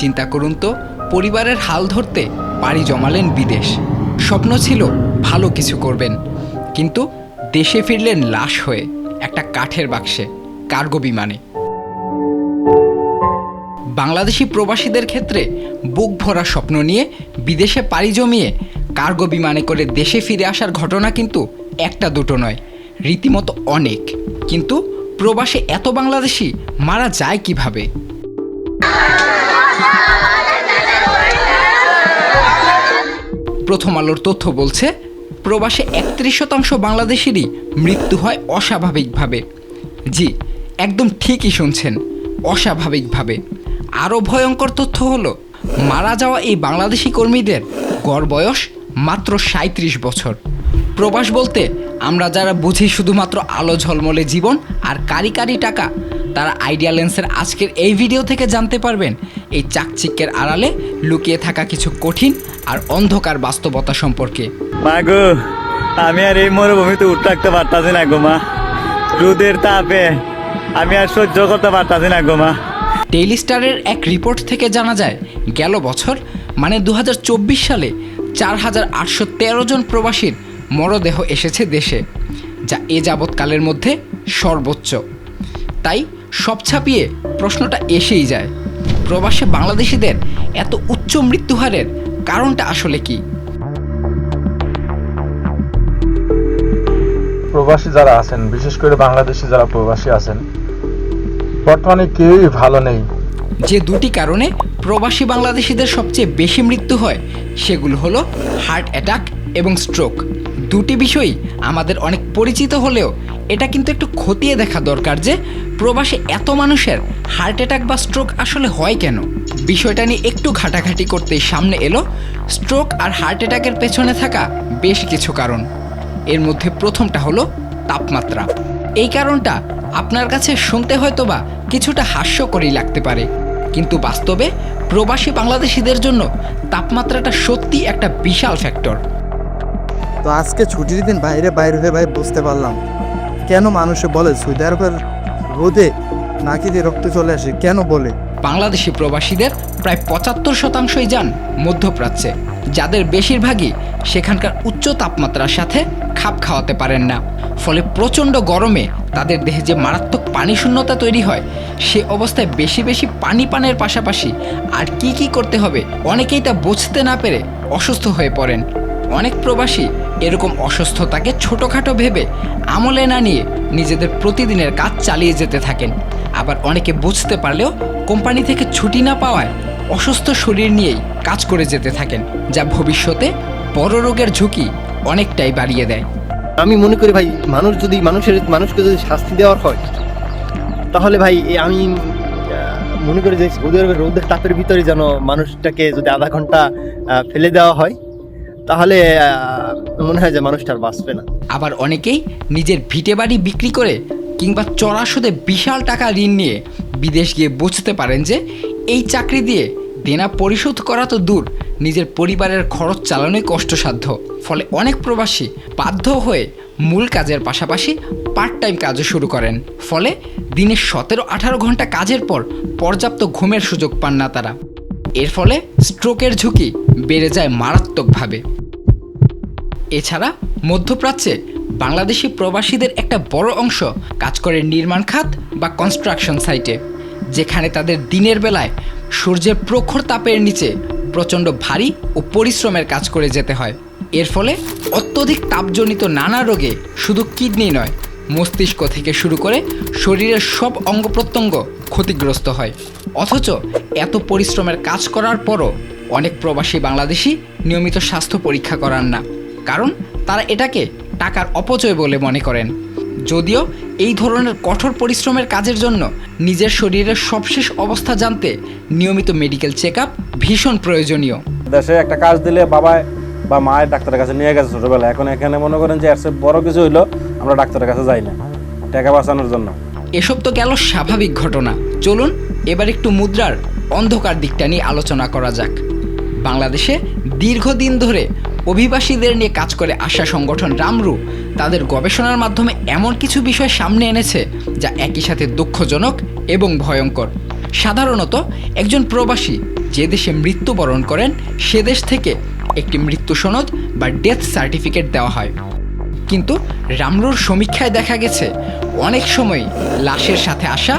চিন্তা করুন তো, পরিবারের হাল ধরতে পাড়ি জমালেন বিদেশ। স্বপ্ন ছিল ভালো কিছু করবেন, কিন্তু দেশে ফিরলেন লাশ হয়ে একটা কাঠের বাক্সে, কার্গো বিমানে। বাংলাদেশি প্রবাসীদের ক্ষেত্রে বুক ভরা স্বপ্ন নিয়ে বিদেশে পাড়ি জমিয়ে কার্গো বিমানে করে দেশে ফিরে আসার ঘটনা কিন্তু একটা দুটো নয়, রীতিমতো অনেক। কিন্তু প্রবাসে এত বাংলাদেশি মারা যায় কীভাবে? প্রথম আলোর তথ্য বলছে, প্রবাসে একত্রিশ শতাংশ বাংলাদেশেরই মৃত্যু হয় অস্বাভাবিকভাবে। জি, একদম ঠিকই শুনছেন, অস্বাভাবিকভাবে। আরও ভয়ঙ্কর তথ্য হলো, মারা যাওয়া এই বাংলাদেশি কর্মীদের গড় বয়স মাত্র সাঁত্রিশ বছর। প্রবাস বলতে আমরা যারা বুঝি শুধুমাত্র আলো ঝলমলে জীবন আর কারি কারি টাকা, তারা আইডিয়া লেন্সের আজকের এই ভিডিও থেকে জানতে পারবেন, এই চাকচিক্যের আড়ালে লুকিয়ে থাকা কিছু কঠিন আর অন্ধকার বাস্তবতা সম্পর্কে। মা গো আমি আর এই মরুভূমিতে উঠতে থাকতে পারতাছি না গো মা। রোদের তাপে আমি আর সহ্য করতে পারতাছি না গো মা। ডেইলি স্টারের এক রিপোর্ট থেকে জানা যায় গেল বছর মানে দু হাজার চব্বিশ সালে চার হাজার আটশো তেরো জন প্রবাসীর মরদেহ এসেছে দেশে যা এ যাবৎকালের মধ্যে সর্বোচ্চ। তাই সব ছাপিয়ে প্রশ্নটা এসেই যায় প্রবাসে বাংলাদেশিদের এত উচ্চ মৃত্যুহারের কারণটা আসলে কি? প্রবাসী যারা আছেন বিশেষ করে বাংলাদেশে যারা প্রবাসী আছেন বর্তমানে কেউই ভালো নেই। যে দুটি কারণে প্রবাসী বাংলাদেশিদের সবচেয়ে বেশি মৃত্যু হয় সেগুলো হলো হার্ট অ্যাটাক এবং স্ট্রোক। দুটি বিষয়ই আমাদের অনেক পরিচিত হলেও এটা কিন্তু একটু খতিয়ে দেখা দরকার যে প্রবাসে এত মানুষের হার্ট অ্যাটাক বা স্ট্রোক আসলে হয় কেন? বিষয়টা নিয়ে একটু ঘাটাঘাটি করতেই সামনে এলো। স্ট্রোক আর হার্ট অ্যাটাকের পেছনে থাকা বেশ কিছু কারণ। এর মধ্যে প্রথমটা হলো তাপমাত্রা। এই কারণটা আপনার কাছে শুনতে হয়তো বা কিছুটা হাস্যকরই লাগতে পারে। কিন্তু বাস্তবে প্রবাসী বাংলাদেশিদের জন্য তাপমাত্রাটা সত্যি একটা বিশাল ফ্যাক্টর তো আজকে ছুটির দিন বাইরে বাইরে হয়ে ভাই বুঝতে পারলাম। কেন মানুষে বলে, সৌদি আরবের রোদে নাকি দিয়ে রক্ত চলে আসে, কেন বলে? বাংলাদেশি প্রবাসীদের প্রায় পঁচাত্তর শতাংশই যান মধ্যপ্রাচ্যে, যাদের বেশিরভাগই সেখানকার উচ্চ তাপমাত্রার সাথে খাপ খাওয়াতে পারেন না। ফলে প্রচণ্ড গরমে তাদের দেহে যে মারাত্মক পানি শূন্যতা তৈরি হয়, সে অবস্থায় বেশি বেশি পানি পানের পাশাপাশি আর কি কি করতে হবে, অনেকেই তা বুঝতে না পেরে অসুস্থ হয়ে পড়েন। অনেক প্রবাসী এরকম অসুস্থতাকে ছোটোখাটো ভেবে আমলে না নিয়ে নিজেদের প্রতিদিনের কাজ চালিয়ে যেতে থাকেন। আবার অনেকে বুঝতে পারলেও কোম্পানি থেকে ছুটি না পাওয়ায় অসুস্থ শরীর নিয়েই কাজ করে যেতে থাকেন, যা ভবিষ্যতে বড় রোগের ঝুঁকি অনেকটাই বাড়িয়ে দেয়। আমি মনে করি ভাই, মানুষ যদি মানুষের, মানুষকে যদি শাস্তি দেওয়ার হয়, তাহলে ভাই আমি মনে করি যে সৌদি রোদের তাপের ভিতরে যেন মানুষটাকে যদি আধা ঘণ্টা ফেলে দেওয়া হয় তাহলে মনে হয় যে মানুষটা বাঁচবে না। আবার অনেকেই নিজের ভিটে বাড়ি বিক্রি করে কিংবা চড়া সুদে বিশাল টাকা ঋণ নিয়ে বিদেশ গিয়ে বুঝতে পারেন যে এই চাকরি দিয়ে দেনা পরিশোধ করা তো দূর, নিজের পরিবারের খরচ চালানোই কষ্টসাধ্য। ফলে অনেক প্রবাসী বাধ্য হয়ে মূল কাজের পাশাপাশি পার্ট টাইম কাজও শুরু করেন। ফলে দিনে সতেরো আঠারো ঘণ্টা কাজের পর পর্যাপ্ত ঘুমের সুযোগ পান না তারা। এর ফলে স্ট্রোকের ঝুঁকি বেড়ে যায় মারাত্মকভাবে। এছাড়া মধ্যপ্রাচ্যে বাংলাদেশি প্রবাসীদের একটা বড় অংশ কাজ করে নির্মাণ খাত বা কনস্ট্রাকশন সাইটে যেখানে তাদের দিনের বেলায় সূর্যের প্রখর তাপের নিচে প্রচণ্ড ভারী ও পরিশ্রমের কাজ করে যেতে হয়। এর ফলে অত্যধিক তাপজনিত নানা রোগে শুধু কিডনি নয়, মস্তিষ্ক থেকে শুরু করে শরীরের সব অঙ্গ প্রত্যঙ্গ ক্ষতিগ্রস্ত হয়। অথচ এত পরিশ্রমের কাজ করার পরও অনেক প্রবাসী বাংলাদেশি নিয়মিত স্বাস্থ্য পরীক্ষা করান না। কারণ তারা এটাকে টাকার অপচয় বলে মনে করেন। যদিও এই ধরনের কঠোর পরিশ্রমের কাজের জন্য নিজের শরীরের সবশেষ অবস্থা জানতে নিয়মিত মেডিকেল চেক আপ ভীষণ প্রয়োজনীয়। দেশে একটা কাজ দিলে বাবায় বা মায়ের ডাক্তারের কাছে নিয়ে গেছে ছোটবেলা এখন এখানে মনে করেন যে এর বড় কিছু হইল আমরা ডাক্তারের কাছে যাই না টাকা বাঁচানোর জন্য। এসব তো গেল স্বাভাবিক ঘটনা। চলুন এবার একটু মুদ্রার অন্ধকার দিকটা নিয়ে আলোচনা করা যাক। বাংলাদেশে দীর্ঘদিন ধরে অভিবাসীদের নিয়ে কাজ করে আসা সংগঠন রামরু তাদের গবেষণার মাধ্যমে এমন কিছু বিষয় সামনে এনেছে যা একই সাথে দুঃখজনক এবং ভয়ঙ্কর। সাধারণত একজন প্রবাসী যে দেশে মৃত্যুবরণ করেন, সে দেশ থেকে একটি মৃত্যু সনদ বা ডেথ সার্টিফিকেট দেওয়া হয়। কিন্তু রামরুর সমীক্ষায় দেখা গেছে, অনেক সময় লাশের সাথে আসা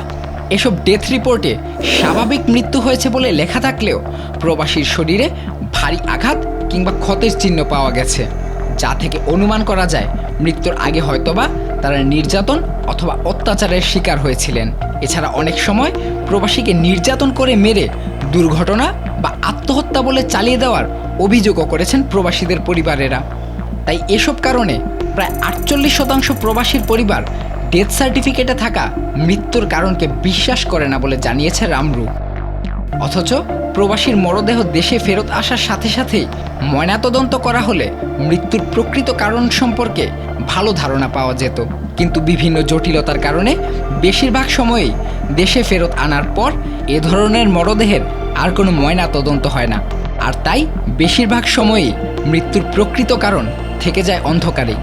এসব ডেথ রিপোর্টে স্বাভাবিক মৃত্যু হয়েছে বলে লেখা থাকলেও প্রবাসীর শরীরে ভারী আঘাত কিংবা ক্ষতের চিহ্ন পাওয়া গেছে, যা থেকে অনুমান করা যায় মৃত্যুর আগে হয়তোবা তারা নির্যাতন অথবা অত্যাচারের শিকার হয়েছিলেন। এছাড়া অনেক সময় প্রবাসীকে নির্যাতন করে মেরে দুর্ঘটনা বা আত্মহত্যা বলে চালিয়ে দেওয়ার অভিযোগও করেছেন প্রবাসীদের পরিবারেরা। তাই এসব কারণে প্রায় আটচল্লিশ শতাংশ প্রবাসীর পরিবার ডেথ সার্টিফিকেটে থাকা মৃত্যুর কারণকে বিশ্বাস করে না বলে জানিয়েছে রামরু অথচ প্রবাসীর মরদেহ দেশে ফেরত আসার সাথে সাথেই ময়নাতদন্ত করা হলে মৃত্যুর প্রকৃত কারণ সম্পর্কে ভালো ধারণা পাওয়া যেত। কিন্তু বিভিন্ন জটিলতার কারণে বেশিরভাগ সময়েই দেশে ফেরত আনার পর এ ধরনের মরদেহের আর কোনো ময়নাতদন্ত হয় না। আর তাই বেশিরভাগ সময়েই মৃত্যুর প্রকৃত কারণ থেকে যায় অন্ধকারে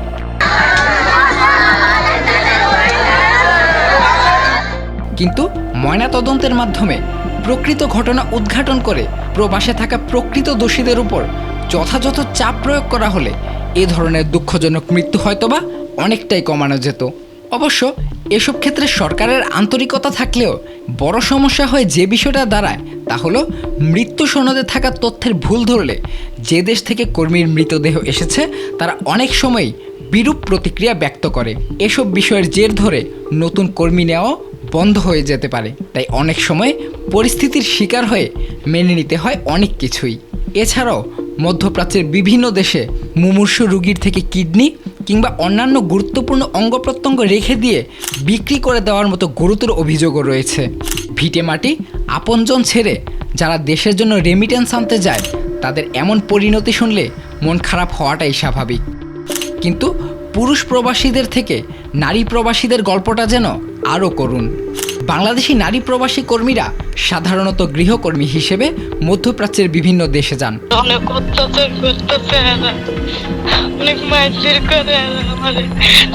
কিন্তু ময়নাতদন্তের মাধ্যমে প্রকৃত ঘটনা উদ্ঘাটন করে প্রবাসে থাকা প্রকৃত দোষীদের উপর যথাযথ চাপ প্রয়োগ করা হলে এ ধরনের দুঃখজনক মৃত্যু হয়তোবা অনেকটাই কমানো যেত। অবশ্য এসব ক্ষেত্রে সরকারের আন্তরিকতা থাকলেও বড় সমস্যা হয় যে বিষয়টা দাঁড়ায়, তা হলো মৃত্যু সনদে থাকা তথ্যের ভুল ধরলে যে দেশ থেকে কর্মীর মৃতদেহ এসেছে, তারা অনেক সময় বিরূপ প্রতিক্রিয়া ব্যক্ত করে। এসব বিষয়ের জের ধরে নতুন কর্মী নেওয়াও বন্ধ হয়ে যেতে পারে। তাই অনেক সময় পরিস্থিতির শিকার হয়ে মেনে নিতে হয় অনেক কিছুই। এছাড়াও মধ্যপ্রাচ্যের বিভিন্ন দেশে মুমূর্ষু রুগীর থেকে কিডনি কিংবা অন্যান্য গুরুত্বপূর্ণ অঙ্গ প্রত্যঙ্গ রেখে দিয়ে বিক্রি করে দেওয়ার মতো গুরুতর অভিযোগও রয়েছে। ভিটে মাটি আপনজন ছেড়ে যারা দেশের জন্য রেমিটেন্স আনতে যায়, তাদের এমন পরিণতি শুনলে মন খারাপ হওয়াটাই স্বাভাবিক। কিন্তু পুরুষ প্রবাসীদের থেকে নারী প্রবাসীদের গল্পটা যেন আরও করুন। বাংলাদেশি নারী প্রবাসী কর্মীরা সাধারণত গৃহকর্মী হিসেবে মধ্যপ্রাচ্যের বিভিন্ন দেশে যান। অনেক অত্যাচার করতেছে অনেক মাইজির করে এরা আমাদের।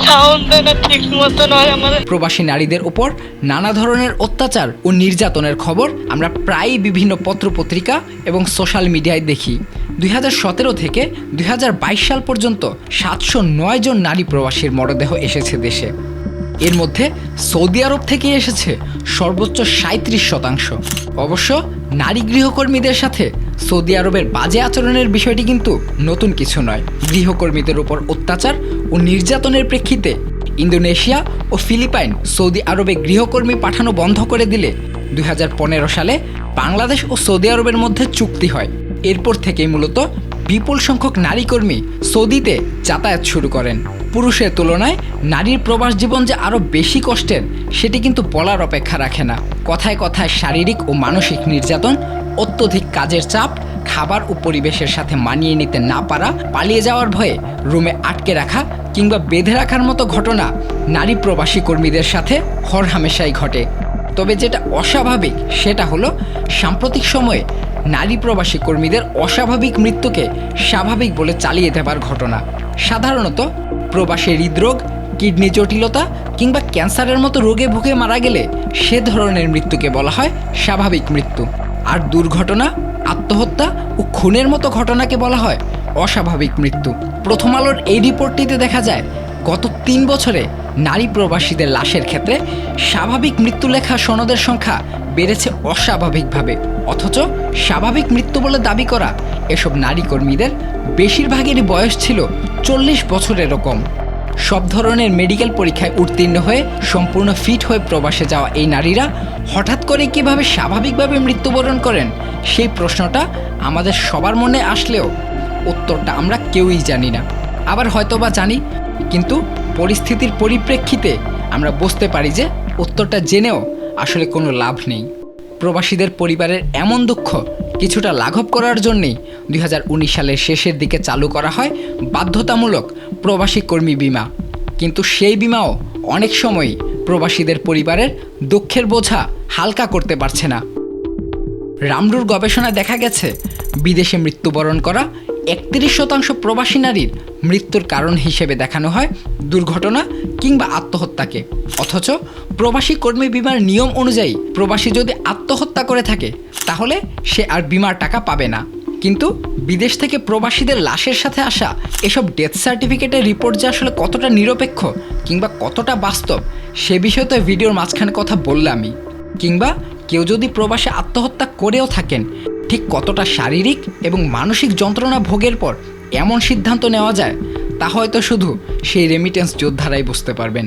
সাউন্ড দেয় না ঠিক মতো নয় আমাদের। প্রবাসী নারীদের উপর নানা ধরনের অত্যাচার ও নির্যাতনের খবর আমরা প্রায়ই বিভিন্ন পত্রপত্রিকা এবং সোশ্যাল মিডিয়ায় দেখি। দুই হাজার সতেরো থেকে দুই হাজার বাইশ সাল পর্যন্ত সাতশো নয় জন নারী প্রবাসীর মরদেহ এসেছে দেশে। এর মধ্যে সৌদি আরব থেকে এসেছে সর্বোচ্চ সাঁত্রিশ শতাংশ। অবশ্য নারী গৃহকর্মীদের সাথে সৌদি আরবের বাজে আচরণের বিষয়টি কিন্তু নতুন কিছু নয়। গৃহকর্মীদের উপর অত্যাচার ও নির্যাতনের প্রেক্ষিতে ইন্দোনেশিয়া ও ফিলিপাইন সৌদি আরবে গৃহকর্মী পাঠানো বন্ধ করে দিলে দুই হাজার পনেরো সালে বাংলাদেশ ও সৌদি আরবের মধ্যে চুক্তি হয়। এরপর থেকেই মূলত বিপুল সংখ্যক নারী কর্মী সৌদিতে যাতায়াত শুরু করেন। পুরুষের তুলনায় নারীর প্রবাস জীবন যে আরও বেশি কষ্টের, সেটি কিন্তু বলার অপেক্ষা রাখে না। কথায় কথায় শারীরিক ও মানসিক নির্যাতন অত্যধিক কাজের চাপ, খাবার ও পরিবেশের সাথে মানিয়ে নিতে না পারা, পালিয়ে যাওয়ার ভয়ে রুমে আটকে রাখা কিংবা বেঁধে রাখার মতো ঘটনা নারী প্রবাসী কর্মীদের সাথে হরহামেশাই ঘটে। তবে যেটা অস্বাভাবিক, সেটা হলো সাম্প্রতিক সময়ে নারী প্রবাসী কর্মীদের অস্বাভাবিক মৃত্যুকে স্বাভাবিক বলে চালিয়ে দেবার ঘটনা। সাধারণত প্রবাসী হৃদরোগ, কিডনি জটিলতা কিংবা ক্যান্সারের মতো রোগে ভুগে মারা গেলে সে ধরনের মৃত্যুকে বলা হয় স্বাভাবিক মৃত্যু। আর দুর্ঘটনা, আত্মহত্যা ও খুনের মতো ঘটনাকে বলা হয় অস্বাভাবিক মৃত্যু। প্রথম আলোর এই রিপোর্টটিতে দেখা যায়, গত তিন বছরে নারী প্রবাসীদের লাশের ক্ষেত্রে স্বাভাবিক মৃত্যু লেখা সনদের সংখ্যা বেড়েছে অস্বাভাবিকভাবে। অথচ স্বাভাবিক মৃত্যু বলে দাবি করা এসব নারী কর্মীদের বেশিরভাগেরই বয়স ছিল চল্লিশ বছরেরও কম। সব ধরনের মেডিকেল পরীক্ষায় উত্তীর্ণ হয়ে, সম্পূর্ণ ফিট হয়ে প্রবাসে যাওয়া এই নারীরা হঠাৎ করে কীভাবে স্বাভাবিকভাবে মৃত্যুবরণ করেন, সেই প্রশ্নটা আমাদের সবার মনে আসলেও উত্তরটা আমরা কেউই জানি না। আবার হয়তোবা জানি, কিন্তু পরিস্থিতির পরিপ্রেক্ষিতে আমরা বুঝতে পারি যে উত্তরটা জেনেও আসলে কোনো লাভ নেই। প্রবাসীদের পরিবারের এমন দুঃখ কিছুটা লাঘব করার জন্যেই দুই হাজার উনিশ সালের শেষের দিকে চালু করা হয় বাধ্যতামূলক প্রবাসী কর্মী বিমা। কিন্তু সেই বিমাও অনেক সময়ই প্রবাসীদের পরিবারের দুঃখের বোঝা হালকা করতে পারছে না। রামরুর গবেষণায় দেখা গেছে, বিদেশে মৃত্যুবরণ করা একত্রিশ শতাংশ প্রবাসী নারীর মৃত্যুর কারণ হিসেবে দেখানো হয় দুর্ঘটনা কিংবা আত্মহত্যাকে। অথচ প্রবাসী কর্মী বিমার নিয়ম অনুযায়ী প্রবাসী যদি আত্মহত্যা করে থাকে, তাহলে সে আর বিমার টাকা পাবে না। কিন্তু বিদেশ থেকে প্রবাসীদের লাশের সাথে আসা এসব ডেথ সার্টিফিকেটের রিপোর্ট যে আসলে কতটা নিরপেক্ষ কিংবা কতটা বাস্তব, সে বিষয়ে তো ভিডিওর মাঝখানে কথা বললামই। কিংবা কেউ যদি প্রবাসে আত্মহত্যা করেও থাকেন ঠিক কতটা শারীরিক এবং মানসিক যন্ত্রণা ভোগের পর এমন সিদ্ধান্ত নেওয়া যায়, তা হয়তো শুধু সেই রেমিটেন্স যোদ্ধারাই বুঝতে পারবেন।